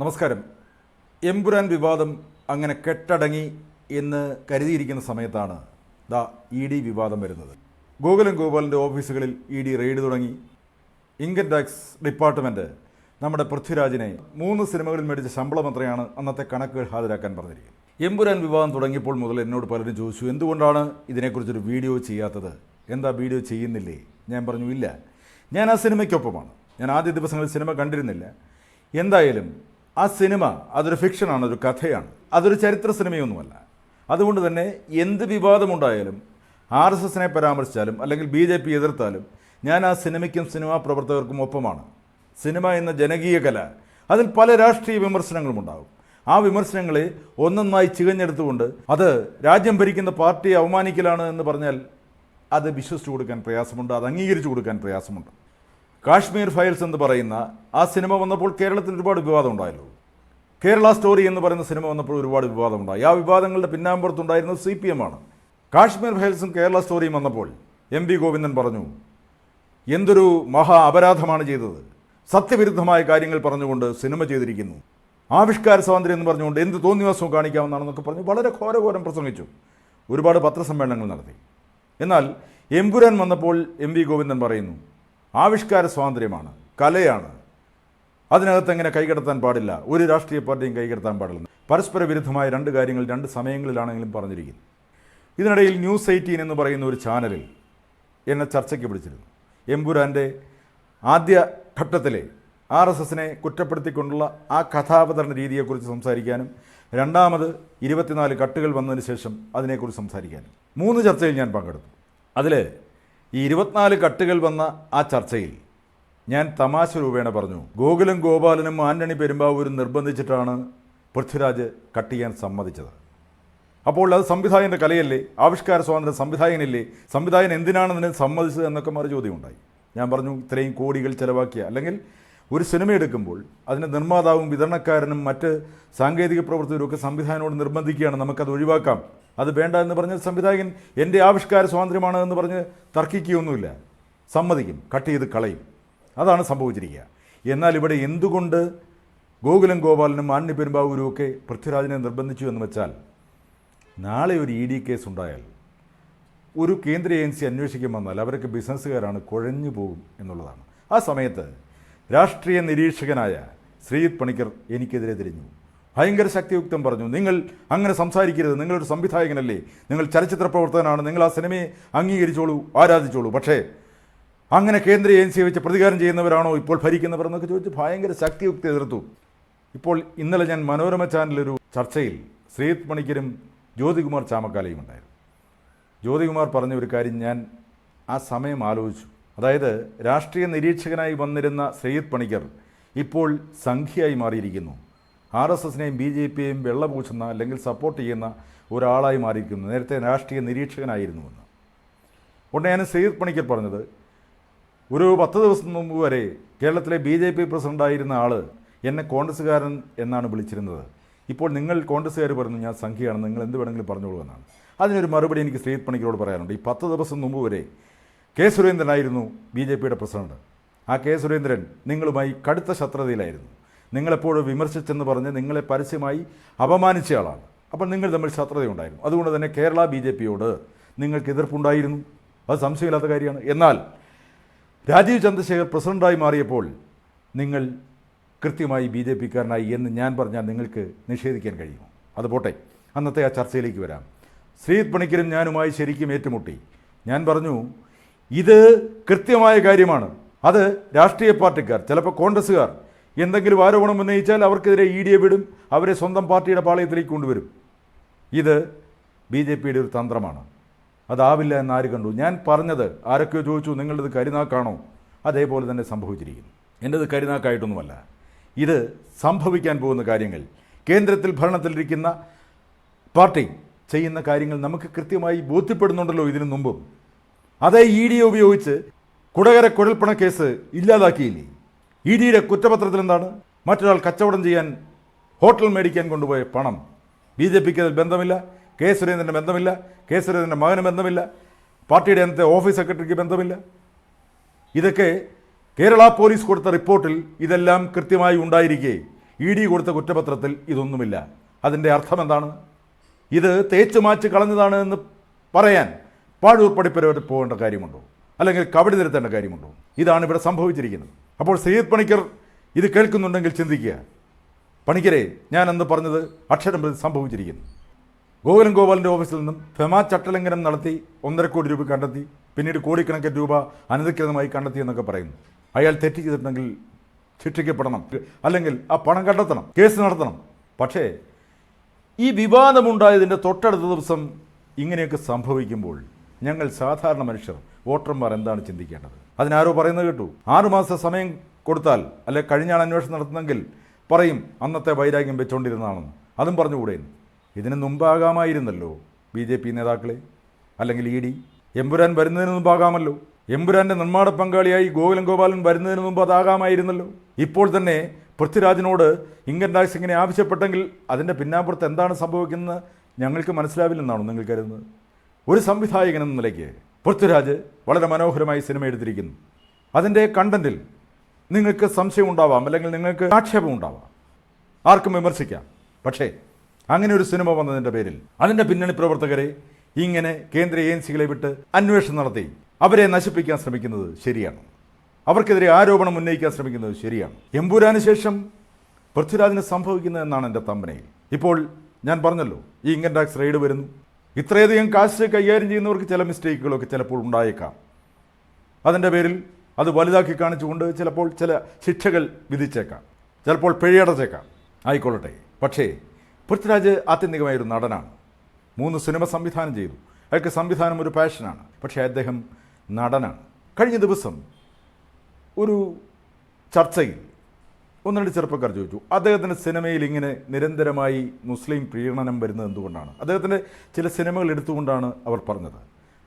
നമസ്കാരം. എമ്പുരാൻ വിവാദം അങ്ങനെ കെട്ടടങ്ങി എന്ന് കരുതിയിരിക്കുന്ന സമയത്താണ് ദാ ഇ ഡി വിവാദം വരുന്നത്. ഗോകുലം ഗോപാലിന്റെ ഓഫീസുകളിൽ ഇ ഡി റെയ്ഡ് തുടങ്ങി. ഇൻകം ടാക്സ് ഡിപ്പാർട്ട്മെന്റ് നമ്മുടെ പൃഥ്വിരാജിനെ മൂന്ന് സിനിമകളിൽ മേടിച്ച ശമ്പളം അത്രയാണ് അന്നത്തെ കണക്കുകൾ ഹാജരാക്കാൻ പറഞ്ഞിരിക്കുന്നത് എമ്പുരാൻ വിവാദം തുടങ്ങിയപ്പോൾ മുതൽ എന്നോട് പലരും ചോദിച്ചു എന്തുകൊണ്ടാണ് ഇതിനെക്കുറിച്ചൊരു വീഡിയോ ചെയ്യാത്തത്? എന്താ വീഡിയോ ചെയ്യുന്നില്ലേ? ഞാൻ പറഞ്ഞു ഇല്ല. ഞാൻ ആ സിനിമയ്ക്കൊപ്പമാണ്. ഞാൻ ആദ്യ ദിവസങ്ങളിൽ സിനിമ കണ്ടിരുന്നില്ല. എന്തായാലും ആ സിനിമ അതൊരു ഫിക്ഷനാണ് ഒരു കഥയാണ്. അതൊരു ചരിത്ര സിനിമയൊന്നുമല്ല. അതുകൊണ്ട് തന്നെ എന്ത് വിവാദമുണ്ടായാലും ആർ എസ് എസിനെ പരാമർശിച്ചാലും അല്ലെങ്കിൽ ബി ജെ പി എതിർത്താലും ഞാൻ ആ സിനിമയ്ക്കും സിനിമാ പ്രവർത്തകർക്കും ഒപ്പമാണ്. സിനിമ എന്ന ജനകീയ കല. അതിൽ പല രാഷ്ട്രീയ വിമർശനങ്ങളും ഉണ്ടാകും. ആ വിമർശനങ്ങളെ ഒന്നൊന്നായി ചികഞ്ഞെടുത്തുകൊണ്ട് അത് രാജ്യം ഭരിക്കുന്ന പാർട്ടിയെ അവമാനിക്കലാണ് എന്ന് പറഞ്ഞാൽ അത് വിശ്വസിച്ചു കൊടുക്കാൻ പ്രയാസമുണ്ട് അത് അംഗീകരിച്ചു കൊടുക്കാൻ പ്രയാസമുണ്ട്. കാശ്മീർ ഫയൽസ് എന്ന് പറയുന്ന ആ സിനിമ വന്നപ്പോൾ കേരളത്തിൽ ഒരുപാട് വിവാദം ഉണ്ടായല്ലോ. കേരള സ്റ്റോറി എന്ന് പറയുന്ന സിനിമ വന്നപ്പോൾ ഒരുപാട് വിവാദമുണ്ടായി. ആ വിവാദങ്ങളുടെ പിന്നാമ്പുറത്തുണ്ടായിരുന്നത് സി പി എം ആണ്. കാശ്മീർ ഫയൽസും കേരള സ്റ്റോറിയും വന്നപ്പോൾ എം വി ഗോവിന്ദൻ പറഞ്ഞു എന്തൊരു മഹാ അപരാധമാണ് ചെയ്തത്. സത്യവിരുദ്ധമായ കാര്യങ്ങൾ പറഞ്ഞുകൊണ്ട് സിനിമ ചെയ്തിരിക്കുന്നു. ആവിഷ്കാര സ്വാതന്ത്ര്യം എന്ന് പറഞ്ഞുകൊണ്ട് എന്ത് തോന്നിവാസവും കാണിക്കാമെന്നാണെന്നൊക്കെ പറഞ്ഞു വളരെ ഘോരഘോരം പ്രസംഗിച്ചു. ഒരുപാട് പത്രസമ്മേളനങ്ങൾ നടത്തി. എന്നാൽ എമ്പുരാൻ വന്നപ്പോൾ എം വി ഗോവിന്ദൻ പറയുന്നു ആവിഷ്കാര സ്വാതന്ത്ര്യമാണ് കലയാണ്. അതിനകത്ത് എങ്ങനെ കൈകടത്താൻ പാടില്ല? ഒരു രാഷ്ട്രീയ പാർട്ടിയും കൈകടത്താൻ പാടില്ല. പരസ്പര വിരുദ്ധമായ രണ്ട് കാര്യങ്ങൾ രണ്ട് സമയങ്ങളിലാണെങ്കിലും പറഞ്ഞിരിക്കുന്നു. ഇതിനിടയിൽ ന്യൂസ് എയ്റ്റീൻ എന്ന് പറയുന്ന ഒരു ചാനലിൽ എന്നെ ചർച്ചയ്ക്ക് പിടിച്ചിരുന്നു എംപുരാന്റെ ആദ്യ ഘട്ടത്തിലെ ആർ എസ് എസിനെ കുറ്റപ്പെടുത്തിക്കൊണ്ടുള്ള ആ കഥാവതരണ രീതിയെക്കുറിച്ച് സംസാരിക്കാനും രണ്ടാമത് ഇരുപത്തിനാല് കട്ടുകൾ വന്നതിന് ശേഷം അതിനെക്കുറിച്ച് സംസാരിക്കാനും. മൂന്ന് ചർച്ചയിൽ ഞാൻ പങ്കെടുത്തു. അതിൽ ഈ ഇരുപത്തിനാല് കട്ടുകൾ വന്ന ആ ചർച്ചയിൽ ഞാൻ തമാശ രൂപേണ പറഞ്ഞു. ഗോകുലും ഗോപാലനും ആന്റണി പെരുമ്പാവൂരും നിർബന്ധിച്ചിട്ടാണ് പൃഥ്വിരാജ് കട്ട് ചെയ്യാൻ സമ്മതിച്ചത്. അപ്പോൾ അത് സംവിധായകന്റെ കലയല്ലേ? ആവിഷ്കാര സ്വാതന്ത്ര്യം സംവിധായകനില്ലേ? സംവിധായകൻ എന്തിനാണ് ഇതിനെ സമ്മതിച്ചത് എന്നൊക്കെ മറു ചോദ്യമുണ്ടായി. ഞാൻ പറഞ്ഞു ഇത്രയും കോടികൾ ചിലവാക്കിയ അല്ലെങ്കിൽ ഒരു സിനിമ എടുക്കുമ്പോൾ അതിന്റെ നിർമ്മാതാവും വിതരണക്കാരനും മറ്റ് സാങ്കേതിക പ്രവർത്തകരും ഒക്കെ സംവിധായകനോട് നിർബന്ധിക്കുകയാണ്. നമുക്കത് ഒഴിവാക്കാം. അത് വേണ്ട എന്ന് പറഞ്ഞ സംവിധായകൻ എന്റെ ആവിഷ്കാര സ്വാതന്ത്ര്യമാണ് എന്ന് പറഞ്ഞ് തർക്കിക്കുകയൊന്നുമില്ല. സമ്മതിക്കും. കട്ട് ചെയ്ത് കളയും. അതാണ് സംഭവിച്ചിരിക്കുക. എന്നാൽ ഇവിടെ എന്തുകൊണ്ട് ഗോകുലം ഗോപാലനും ആണി പെരുമ്പാവൂരും ഒക്കെ പൃഥ്വിരാജിനെ നിർബന്ധിച്ചു എന്ന് വെച്ചാൽ നാളെ ഒരു ഇ ഡി കേസ് ഉണ്ടായാൽ ഒരു കേന്ദ്ര ഏജൻസി അന്വേഷിക്കാൻ വന്നാൽ അവരൊക്കെ ബിസിനസ്സുകാരാണ് കുഴഞ്ഞു പോകും എന്നുള്ളതാണ്. ആ സമയത്ത് രാഷ്ട്രീയ നിരീക്ഷകനായ ശ്രീജിത് പണിക്കർ എനിക്കെതിരെ തിരിഞ്ഞു. ഭയങ്കര ശക്തിയുക്തം പറഞ്ഞു നിങ്ങൾ അങ്ങനെ സംസാരിക്കരുത് നിങ്ങളൊരു സംവിധായകനല്ലേ നിങ്ങൾ ചലച്ചിത്ര പ്രവർത്തകനാണ് നിങ്ങൾ ആ സിനിമയെ അംഗീകരിച്ചോളൂ ആരാധിച്ചോളൂ. പക്ഷേ അങ്ങനെ കേന്ദ്ര ഏജൻസിയെ വെച്ച് പ്രതികാരം ചെയ്യുന്നവരാണോ ഇപ്പോൾ ഭരിക്കുന്നവർ എന്നൊക്കെ ചോദിച്ച് ഭയങ്കര ശക്തിയുക്തി എതിർത്തു. ഇപ്പോൾ ഇന്നലെ ഞാൻ മനോരമ ചാനലൊരു ചർച്ചയിൽ ശ്രീജിത് മണിക്കരും ജ്യോതികുമാർ ചാമക്കാലയും ഉണ്ടായിരുന്നു. ജ്യോതികുമാർ പറഞ്ഞ ഒരു കാര്യം ഞാൻ ആ സമയം ആലോചിച്ചു. അതായത് രാഷ്ട്രീയ നിരീക്ഷകനായി വന്നിരുന്ന ശ്രീജിത് പണിക്കർ ഇപ്പോൾ സംഖ്യയായി മാറിയിരിക്കുന്നു. ആർ എസ് എസിനെയും ബി ജെ പിയെയും വെള്ളപൂശുന്ന അല്ലെങ്കിൽ സപ്പോർട്ട് ചെയ്യുന്ന ഒരാളായി മാറിയിരിക്കുന്നു. നേരത്തെ രാഷ്ട്രീയ നിരീക്ഷകനായിരുന്നുവെന്ന്. ഉടനെ ഞാൻ ശ്രീജിത് പണിക്കർ പറഞ്ഞത് ഒരു പത്ത് ദിവസം മുമ്പ് വരെ കേരളത്തിലെ ബി ജെ പി പ്രസിഡന്റായിരുന്ന ആൾ എന്നെ കോൺഗ്രസ്സുകാരൻ എന്നാണ് വിളിച്ചിരുന്നത്. ഇപ്പോൾ നിങ്ങൾ കോൺഗ്രസ്സുകാർ പറഞ്ഞു ഞാൻ സംഖ്യയാണ് നിങ്ങൾ എന്ത് വേണമെങ്കിലും പറഞ്ഞോളൂ എന്നാണ്. അതിനൊരു മറുപടി എനിക്ക് ശ്രീത് പണിക്കരോട് പറയാനുണ്ട്. ഈ പത്ത് ദിവസം മുമ്പ് വരെ കെ സുരേന്ദ്രനായിരുന്നു ബി ജെ പിയുടെ പ്രസിഡന്റ്. ആ കെ സുരേന്ദ്രൻ നിങ്ങളുമായി കടുത്ത ശത്രുതയിലായിരുന്നു. നിങ്ങളെപ്പോഴും വിമർശിച്ചെന്ന് പറഞ്ഞ് നിങ്ങളെ പരസ്യമായി അപമാനിച്ച ആളാണ്. അപ്പോൾ നിങ്ങൾ തമ്മിൽ ശത്രുതയുണ്ടായിരുന്നു. അതുകൊണ്ട് തന്നെ കേരള ബി ജെ പിയോട് നിങ്ങൾക്ക് എതിർപ്പുണ്ടായിരുന്നു. അത് സംശയമില്ലാത്ത കാര്യമാണ്. എന്നാൽ രാജീവ് ചന്ദ്രശേഖർ പ്രസിഡന്റായി മാറിയപ്പോൾ നിങ്ങൾ കൃത്യമായി ബി ജെ പിക്കാരനായി എന്ന് ഞാൻ പറഞ്ഞാൽ നിങ്ങൾക്ക് നിഷേധിക്കാൻ കഴിയുമോ? അത് പോട്ടെ. അന്നത്തെ ആ ചർച്ചയിലേക്ക് വരാം. ശ്രീജിത് പണിക്കരും ഞാനുമായി ശരിക്കും ഏറ്റുമുട്ടി. ഞാൻ പറഞ്ഞു ഇത് കൃത്യമായ കാര്യമാണ്. അത് രാഷ്ട്രീയ പാർട്ടിക്കാർ ചിലപ്പോൾ കോൺഗ്രസ്സുകാർ എന്തെങ്കിലും ആരോപണം ഉന്നയിച്ചാൽ അവർക്കെതിരെ ഇ ഡിയെ വിടും അവരെ സ്വന്തം പാർട്ടിയുടെ പാളയത്തിലേക്ക് കൊണ്ടുവരും. ഇത് ബി ജെ പിയുടെ ഒരു തന്ത്രമാണ്. അതാവില്ല എന്ന് ആര് കണ്ടു? ഞാൻ പറഞ്ഞത് ആരൊക്കെയോ ചോദിച്ചു നിങ്ങളുടേത് കരിനാക്കാണോ? അതേപോലെ തന്നെ സംഭവിച്ചിരിക്കുന്നു. എന്റെത് കരിനാക്കായിട്ടൊന്നുമല്ല. ഇത് സംഭവിക്കാൻ പോകുന്ന കാര്യങ്ങൾ. കേന്ദ്രത്തിൽ ഭരണത്തിലിരിക്കുന്ന പാർട്ടി ചെയ്യുന്ന കാര്യങ്ങൾ നമുക്ക് കൃത്യമായി ബോധ്യപ്പെടുന്നുണ്ടല്ലോ ഇതിനു മുമ്പും. അതേ ഇ ഡി ഉപയോഗിച്ച് കുടകര കുഴൽപ്പണ കേസ് ഇല്ലാതാക്കിയില്ലേ? ഇ ഡിയുടെ കുറ്റപത്രത്തിൽ എന്താണ്? മറ്റൊരാൾ കച്ചവടം ചെയ്യാൻ ഹോട്ടൽ മേടിക്കാൻ കൊണ്ടുപോയ പണം. ബി ജെ പിക്ക് അതിൽ ബന്ധമില്ല. കെ സുരേന്ദ്രന് ബന്ധമില്ല കെ സുരേന്ദ്രന്റെ മകന് ബന്ധമില്ല പാർട്ടിയുടെ അന്നത്തെ ഓഫീസ് സെക്രട്ടറിക്ക് ബന്ധമില്ല. ഇതൊക്കെ കേരള പോലീസ് കൊടുത്ത റിപ്പോർട്ടിൽ ഇതെല്ലാം കൃത്യമായി ഉണ്ടായിരിക്കെ. ഇ ഡി കൊടുത്ത കുറ്റപത്രത്തിൽ ഇതൊന്നുമില്ല. അതിന്റെ അർത്ഥം എന്താണ്? ഇത് തേച്ചു മാച്ച് കളഞ്ഞതാണ് എന്ന് പറയാൻ പാഴൂർ പടിപ്പരവരെ പോകേണ്ട കാര്യമുണ്ടോ? അല്ലെങ്കിൽ കബഡി നിരത്തേണ്ട കാര്യമുണ്ടോ? ഇതാണ് ഇവിടെ സംഭവിച്ചിരിക്കുന്നത്. അപ്പോൾ സയ്യിദ് പണിക്കർ ഇത് കേൾക്കുന്നുണ്ടെങ്കിൽ ചിന്തിക്കുക. പണിക്കരെ ഞാൻ അന്ന് പറഞ്ഞത് അക്ഷരം സംഭവിച്ചിരിക്കുന്നു. ഗോകുലം ഗോപാലിന്റെ ഓഫീസിൽ നിന്നും ഫെമാ ചട്ടലംഘനം നടത്തി ഒന്നര കോടി രൂപ കണ്ടെത്തി പിന്നീട് കോടിക്കണക്കിന് രൂപ അനധികൃതമായി കണ്ടെത്തി എന്നൊക്കെ പറയുന്നു. അയാൾ തെറ്റ് ചെയ്തിട്ടുണ്ടെങ്കിൽ ശിക്ഷിക്കപ്പെടണം. അല്ലെങ്കിൽ ആ പണം കണ്ടെത്തണം കേസ് നടത്തണം. പക്ഷേ ഈ വിവാദമുണ്ടായതിന്റെ തൊട്ടടുത്ത ദിവസം ഇങ്ങനെയൊക്കെ സംഭവിക്കുമ്പോൾ ഞങ്ങൾ സാധാരണ മനുഷ്യർ വോട്ടർമാർ എന്താണ് ചിന്തിക്കേണ്ടത്? അതിനാരോ പറയുന്നത് കേട്ടു. ആറുമാസം സമയം കൊടുത്താൽ അല്ലെ കഴിഞ്ഞാണ് അന്വേഷണം നടത്തുന്നെങ്കിൽ പറയും അന്നത്തെ വൈരാഗ്യം വെച്ചുകൊണ്ടിരുന്നതാണെന്ന് അതും പറഞ്ഞുകൂടെ ഇതിന് മുമ്പാകാമായിരുന്നല്ലോ ബി ജെ പി നേതാക്കളെ? അല്ലെങ്കിൽ ഇ ഡി? എമ്പുരാൻ വരുന്നതിന് മുമ്പാകാമല്ലോ. എമ്പുരാന്റെ നിർമ്മാണ പങ്കാളിയായി ഗോകുലം ഗോപാലൻ വരുന്നതിന് മുമ്പ് അതാകാമായിരുന്നല്ലോ. ഇപ്പോൾ തന്നെ പൃഥ്വിരാജിനോട് ഇൻകം ടാക്സ് ഇങ്ങനെ ആവശ്യപ്പെട്ടെങ്കിൽ അതിന്റെ പിന്നാമ്പുറത്ത് എന്താണ് സംഭവിക്കുന്നത് ഞങ്ങൾക്ക് മനസ്സിലാവില്ലെന്നാണോ നിങ്ങൾ കരുതുന്നത്? ഒരു സംവിധായകൻ എന്ന നിലയ്ക്ക് പൃഥ്വിരാജ് വളരെ മനോഹരമായി സിനിമ എടുത്തിരിക്കുന്നു. അതിന്റെ കണ്ടന്റിൽ നിങ്ങൾക്ക് സംശയം ഉണ്ടാവാം അല്ലെങ്കിൽ നിങ്ങൾക്ക് ആക്ഷേപം ഉണ്ടാവാം ആർക്കും വിമർശിക്കാം. പക്ഷേ അങ്ങനെ ഒരു സിനിമ വന്നതിന്റെ പേരിൽ അതിന്റെ പിന്നണി പ്രവർത്തകരെ ഇങ്ങനെ കേന്ദ്ര ഏജൻസികളെ വിട്ട് അന്വേഷണം നടത്തി അവരെ നശിപ്പിക്കാൻ ശ്രമിക്കുന്നത് ശരിയാണ്. അവർക്കെതിരെ ആരോപണം ഉന്നയിക്കാൻ ശ്രമിക്കുന്നത് ശരിയാണ്. എമ്പൂരാന് ശേഷം പൃഥ്വിരാജിന് സംഭവിക്കുന്നത് എന്നാണ് എന്റെ തമ്പനയിൽ. ഇപ്പോൾ ഞാൻ പറഞ്ഞല്ലോ ഈ ഇൻകം ടാക്സ് റെയ്ഡ് വരുന്നു. ഇത്രയധികം കാശ് കൈകാര്യം ചെയ്യുന്നവർക്ക് ചില മിസ്റ്റേക്കുകളൊക്കെ ചിലപ്പോൾ ഉണ്ടായേക്കാം. അതിന്റെ പേരിൽ അത് വലുതാക്കി കാണിച്ചുകൊണ്ട് ചിലപ്പോൾ ചില ശിക്ഷകൾ വിധിച്ചേക്കാം. ചിലപ്പോൾ പിഴയടച്ചേക്കാം. ആയിക്കൊള്ളട്ടെ. പക്ഷേ പൃഥ്വിരാജ് ആത്യന്തികമായ ഒരു നടനാണ്. മൂന്ന് സിനിമ സംവിധാനം ചെയ്തു. അയാൾക്ക് സംവിധാനം ഒരു പാഷനാണ്. പക്ഷേ അദ്ദേഹം നടനാണ്. കഴിഞ്ഞ ദിവസം ഒരു ചർച്ചയിൽ ഒന്ന് ചെറുപ്പക്കാർ ചോദിച്ചു അദ്ദേഹത്തിന്റെ സിനിമയിൽ ഇങ്ങനെ നിരന്തരമായി മുസ്ലിം പ്രീണനം വരുന്നത് എന്തുകൊണ്ടാണ്? അദ്ദേഹത്തിന്റെ ചില സിനിമകൾ എടുത്തുകൊണ്ടാണ് അവർ പറഞ്ഞത്.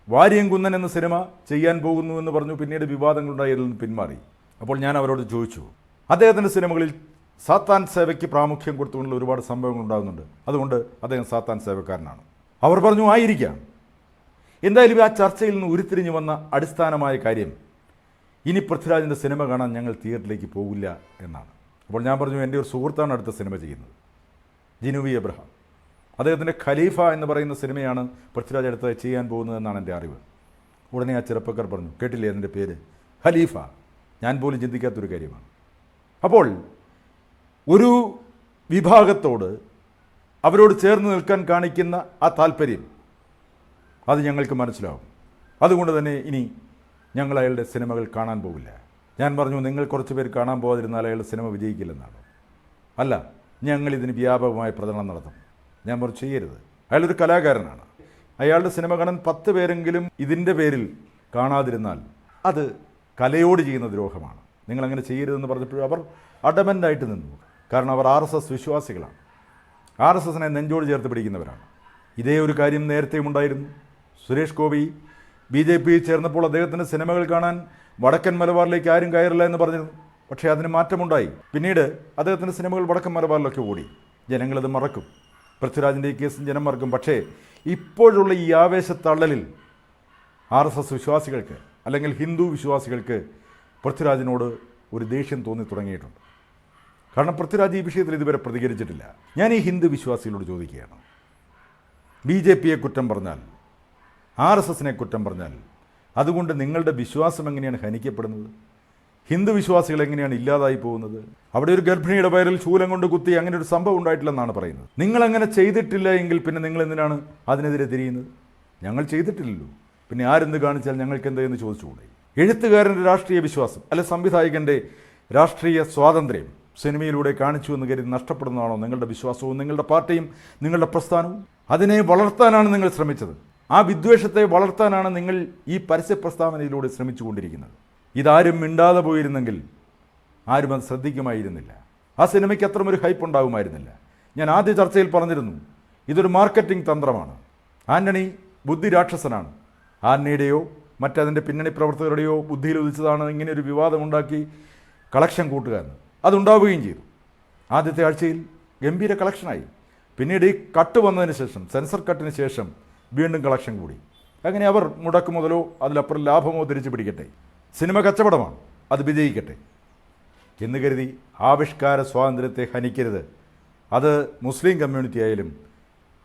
വാര്യംകുന്നൻ എന്ന സിനിമ ചെയ്യാൻ പോകുന്നു എന്ന് പറഞ്ഞു. പിന്നീട് വിവാദങ്ങളുണ്ടായി അതിൽ നിന്ന് പിന്മാറി. അപ്പോൾ ഞാൻ അവരോട് ചോദിച്ചു അദ്ദേഹത്തിന്റെ സിനിമകളിൽ സാത്താൻ സേവയ്ക്ക് പ്രാമുഖ്യം കൊടുത്തുകൊണ്ടുള്ള ഒരുപാട് സംഭവങ്ങൾ ഉണ്ടാകുന്നുണ്ട്. അതുകൊണ്ട് അദ്ദേഹം സാത്താൻ സേവക്കാരനാണ്. അവർ പറഞ്ഞു ആയിരിക്കാം. എന്തായാലും ആ ചർച്ചയിൽ നിന്ന് ഉരുത്തിരിഞ്ഞു വന്ന അടിസ്ഥാനമായ കാര്യം ഇനി പൃഥ്വിരാജിന്റെ സിനിമ കാണാൻ ഞങ്ങൾ തിയേറ്ററിലേക്ക് പോകില്ല എന്നാണ്. അപ്പോൾ ഞാൻ പറഞ്ഞു എന്റെ ഒരു സുഹൃത്താണ് അടുത്ത സിനിമ ചെയ്യുന്നത്. ജിനുവി എബ്രഹാം. അദ്ദേഹത്തിന്റെ ഖലീഫ എന്ന് പറയുന്ന സിനിമയാണ് പൃഥ്വിരാജ് അടുത്തത് ചെയ്യാൻ പോകുന്നത് എന്നാണ് എന്റെ അറിവ്. ഉടനെ ആ ചെറുപ്പക്കാർ പറഞ്ഞു കേട്ടില്ലേ അതിന്റെ പേര്? ഖലീഫ. ഞാൻ പോലും ചിന്തിക്കാത്തൊരു കാര്യമാണ്. അപ്പോൾ ഒരു വിഭാഗത്തോട് അവരോട് ചേർന്ന് നിൽക്കാൻ കാണിക്കുന്ന ആ താല്പര്യം അത് ഞങ്ങൾക്ക് മനസ്സിലാവും. അതുകൊണ്ട് തന്നെ ഇനി ഞങ്ങൾ അയാളുടെ സിനിമകൾ കാണാൻ പോകില്ല. ഞാൻ പറഞ്ഞു നിങ്ങൾ കുറച്ച് പേര് കാണാൻ പോകാതിരുന്നാൽ അയാളുടെ സിനിമ വിജയിക്കില്ലെന്നാണ്? അല്ല ഞങ്ങൾ ഇതിന് വ്യാപകമായ പ്രചരണം നടത്തും. ഞാൻ പറഞ്ഞു ചെയ്യരുത്. അയാളൊരു കലാകാരനാണ്. അയാളുടെ സിനിമ കാണാൻ പത്ത് പേരെങ്കിലും ഇതിന്റെ പേരിൽ കാണാതിരുന്നാൽ അത് കലയോട് ചെയ്യുന്ന ദ്രോഹമാണ്. നിങ്ങളങ്ങനെ ചെയ്യരുതെന്ന് പറഞ്ഞപ്പോഴും അവർ അഡമന്റായിട്ട് നിന്നു. കാരണം അവർ ആർ എസ് എസ് വിശ്വാസികളാണ്. ആർ എസ് എസിനെ നെഞ്ചോട് ചേർത്ത് പിടിക്കുന്നവരാണ്. ഇതേ ഒരു കാര്യം നേരത്തെയും ഉണ്ടായിരുന്നു. സുരേഷ് ഗോപി ബി ജെ പിയിൽ ചേർന്നപ്പോൾ അദ്ദേഹത്തിന്റെ സിനിമകൾ കാണാൻ വടക്കൻ മലബാറിലേക്ക് ആരും കയറില്ല എന്ന് പറഞ്ഞിരുന്നു. പക്ഷേ അതിന് മാറ്റമുണ്ടായി. പിന്നീട് അദ്ദേഹത്തിന്റെ സിനിമകൾ വടക്കൻ മലബാറിലൊക്കെ ഓടി. ജനങ്ങളത് മറക്കും. പൃഥ്വിരാജിന്റെ ഈ കേസും ജനം മറക്കും. പക്ഷേ ഇപ്പോഴുള്ള ഈ ആവേശത്തള്ളലിൽ ആർ എസ് എസ് വിശ്വാസികൾക്ക് അല്ലെങ്കിൽ ഹിന്ദു വിശ്വാസികൾക്ക് പൃഥ്വിരാജിനോട് ഒരു ദേഷ്യം തോന്നി തുടങ്ങിയിട്ടുണ്ട്. കാരണം പൃഥ്വിരാജ് ഈ വിഷയത്തിൽ ഇതുവരെ പ്രതികരിച്ചിട്ടില്ല. ഞാൻ ഈ ഹിന്ദു വിശ്വാസികളോട് ചോദിക്കുകയാണ്. ബി ജെ പിയെ കുറ്റം പറഞ്ഞാൽ ആർ എസ് എസിനെ കുറ്റം പറഞ്ഞാൽ അതുകൊണ്ട് നിങ്ങളുടെ വിശ്വാസം എങ്ങനെയാണ് ഹനിക്കപ്പെടുന്നത്? ഹിന്ദു വിശ്വാസികൾ എങ്ങനെയാണ് ഇല്ലാതായി പോകുന്നത്? അവിടെ ഒരു ഗർഭിണിയുടെ പേരിൽ ശൂലം കൊണ്ട് കുത്തി അങ്ങനെ ഒരു സംഭവം ഉണ്ടായിട്ടില്ലെന്നാണ് പറയുന്നത്. നിങ്ങൾ അങ്ങനെ ചെയ്തിട്ടില്ല എങ്കിൽ പിന്നെ നിങ്ങൾ എന്തിനാണ് അതിനെതിരെ തിരിയുന്നത്? ഞങ്ങൾ ചെയ്തിട്ടില്ലല്ലോ. പിന്നെ ആരെന്ത് കാണിച്ചാൽ ഞങ്ങൾക്ക് എന്തെന്ന് ചോദിച്ചുകൂടെ? എഴുത്തുകാരന്റെ രാഷ്ട്രീയ വിശ്വാസം അല്ലെ സംവിധായകന്റെ രാഷ്ട്രീയ സ്വാതന്ത്ര്യം സിനിമയിലൂടെ കാണിച്ചു എന്ന് കരുതി നഷ്ടപ്പെടുന്നതാണോ നിങ്ങളുടെ വിശ്വാസവും നിങ്ങളുടെ പാർട്ടിയും നിങ്ങളുടെ പ്രസ്ഥാനവും? അതിനെ വളർത്താനാണ് നിങ്ങൾ ശ്രമിച്ചത്. ആ വിദ്വേഷത്തെ വളർത്താനാണ് നിങ്ങൾ ഈ പരസ്യ പ്രസ്താവനയിലൂടെ ശ്രമിച്ചുകൊണ്ടിരിക്കുന്നത്. ഇതാരും മിണ്ടാതെ പോയിരുന്നെങ്കിൽ ആരും അത് ശ്രദ്ധിക്കുമായിരുന്നില്ല. ആ സിനിമയ്ക്ക് അത്രമൊരു ഹൈപ്പ് ഉണ്ടാകുമായിരുന്നില്ല. ഞാൻ ആദ്യ ചർച്ചയിൽ പറഞ്ഞിരുന്നു ഇതൊരു മാർക്കറ്റിംഗ് തന്ത്രമാണ്. ആന്റണി ബുദ്ധി രാക്ഷസനാണ് ആന്റണിയുടെയോ മറ്റതിന്റെ പിന്നണി പ്രവർത്തകരുടെയോ ബുദ്ധിയിൽ ഉദിച്ചതാണ് ഇങ്ങനെ ഒരു വിവാദമുണ്ടാക്കി കളക്ഷൻ കൂട്ടുക അതുണ്ടാവുകയും ചെയ്തു. ആദ്യത്തെ ആഴ്ചയിൽ ഗംഭീര കളക്ഷനായി. പിന്നീട് ഈ കട്ട് വന്നതിന് ശേഷം സെൻസർ കട്ടിന് ശേഷം വീണ്ടും കളക്ഷൻ കൂടി. അങ്ങനെ അവർ മുടക്ക് മുതലോ അതിലപ്പുറം ലാഭമോ തിരിച്ചു പിടിക്കട്ടെ. സിനിമ കച്ചവടമാണ് അത് വിജയിക്കട്ടെ. എന്ന് കരുതി ആവിഷ്കാര സ്വാതന്ത്ര്യത്തെ ഹനിക്കരുത്. അത് മുസ്ലിം കമ്മ്യൂണിറ്റി ആയാലും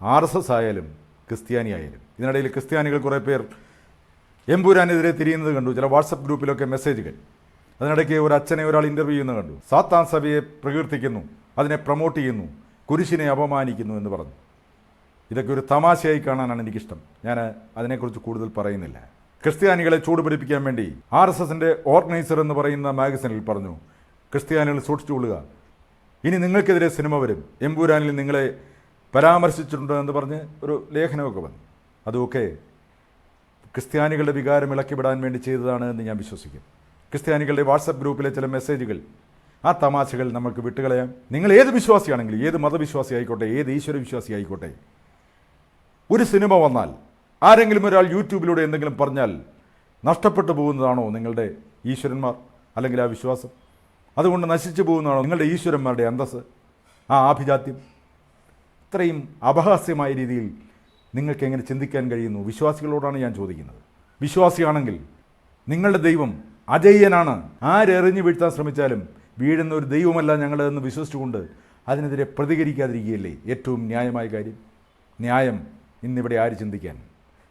ആർ എസ് എസ് ആയാലും ക്രിസ്ത്യാനി ആയാലും. ഇതിനിടയിൽ ക്രിസ്ത്യാനികൾ കുറേ പേർ എമ്പൂരാനെതിരെ തിരിയുന്നത് കണ്ടു. ചില വാട്സപ്പ് ഗ്രൂപ്പിലൊക്കെ മെസ്സേജുകൾ. അതിനിടയ്ക്ക് ഒരു അച്ഛനെ ഒരാൾ ഇന്റർവ്യൂ ചെയ്യുന്നത് കണ്ടു. സാത്താൻ സഭയെ പ്രകീർത്തിക്കുന്നു അതിനെ പ്രൊമോട്ട് ചെയ്യുന്നു കുരിശിനെ അപമാനിക്കുന്നു എന്ന് പറഞ്ഞു. ഇതൊക്കെ ഒരു തമാശയായി കാണാനാണ് എനിക്കിഷ്ടം. ഞാൻ അതിനെക്കുറിച്ച് കൂടുതൽ പറയുന്നില്ല. ക്രിസ്ത്യാനികളെ ചൂടുപിടിപ്പിക്കാൻ വേണ്ടി ആർ എസ് എസിന്റെ ഓർഗനൈസർ എന്ന് പറയുന്ന മാഗസിനിൽ പറഞ്ഞു ക്രിസ്ത്യാനികൾ സൂക്ഷിച്ചുകൊള്ളുക ഇനി നിങ്ങൾക്കെതിരെ സിനിമ വരും. എമ്പൂരാനിൽ നിങ്ങളെ പരാമർശിച്ചിട്ടുണ്ട് എന്ന് പറഞ്ഞ് ഒരു ലേഖനമൊക്കെ വന്നു. അതുമൊക്കെ ക്രിസ്ത്യാനികളുടെ വികാരം ഇളക്കിവിടാൻ വേണ്ടി ചെയ്തതാണ് എന്ന് ഞാൻ വിശ്വസിക്കുന്നു. ക്രിസ്ത്യാനികളുടെ വാട്സപ്പ് ഗ്രൂപ്പിലെ ചില മെസ്സേജുകൾ. ആ തമാശകൾ നമുക്ക് വിട്ടുകളയാം. നിങ്ങൾ ഏത് വിശ്വാസിയാണെങ്കിലും ഏത് മതവിശ്വാസി ആയിക്കോട്ടെ ഏത് ഈശ്വര വിശ്വാസി ആയിക്കോട്ടെ ഒരു സിനിമ വന്നാൽ ആരെങ്കിലും ഒരാൾ യൂട്യൂബിലൂടെ എന്തെങ്കിലും പറഞ്ഞാൽ നഷ്ടപ്പെട്ടു പോകുന്നതാണോ നിങ്ങളുടെ ഈശ്വരന്മാർ? അല്ലെങ്കിൽ ആ വിശ്വാസം? അതുകൊണ്ട് നശിച്ചു പോകുന്നതാണോ നിങ്ങളുടെ ഈശ്വരന്മാരുടെ അന്തസ് ആ ആഭിജാത്യം? ഇത്രയും അപഹാസ്യമായ രീതിയിൽ നിങ്ങൾക്ക് എങ്ങനെ ചിന്തിക്കാൻ കഴിയുന്നു? വിശ്വാസികളോടാണ് ഞാൻ ചോദിക്കുന്നത്. വിശ്വാസിയാണെങ്കിൽ നിങ്ങളുടെ ദൈവം അജയ്യനാണ്. ആരെറിഞ്ഞു വീഴ്ത്താൻ ശ്രമിച്ചാലും വീഴുന്ന ഒരു ദൈവമല്ല ഞങ്ങളെന്ന് വിശ്വസിച്ചുകൊണ്ട് അതിനെതിരെ പ്രതികരിക്കാതിരിക്കുകയല്ലേ ഏറ്റവും ന്യായമായ കാര്യം? ന്യായം ഇന്നിവിടെ ആര് ചിന്തിക്കാൻ?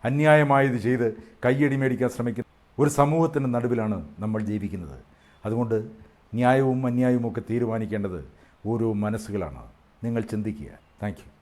അന്യായമായത് ചെയ്ത് കയ്യടി മേടിക്കാൻ ശ്രമിക്കുന്ന ഒരു സമൂഹത്തിന്റെ നടുവിലാണ് നമ്മൾ ജീവിക്കുന്നത്. അതുകൊണ്ട് ന്യായവും അന്യായവും ഒക്കെ തീരുമാനിക്കേണ്ടത് ഓരോ മനസ്സുകളാണ്. നിങ്ങൾ ചിന്തിക്കുക. താങ്ക്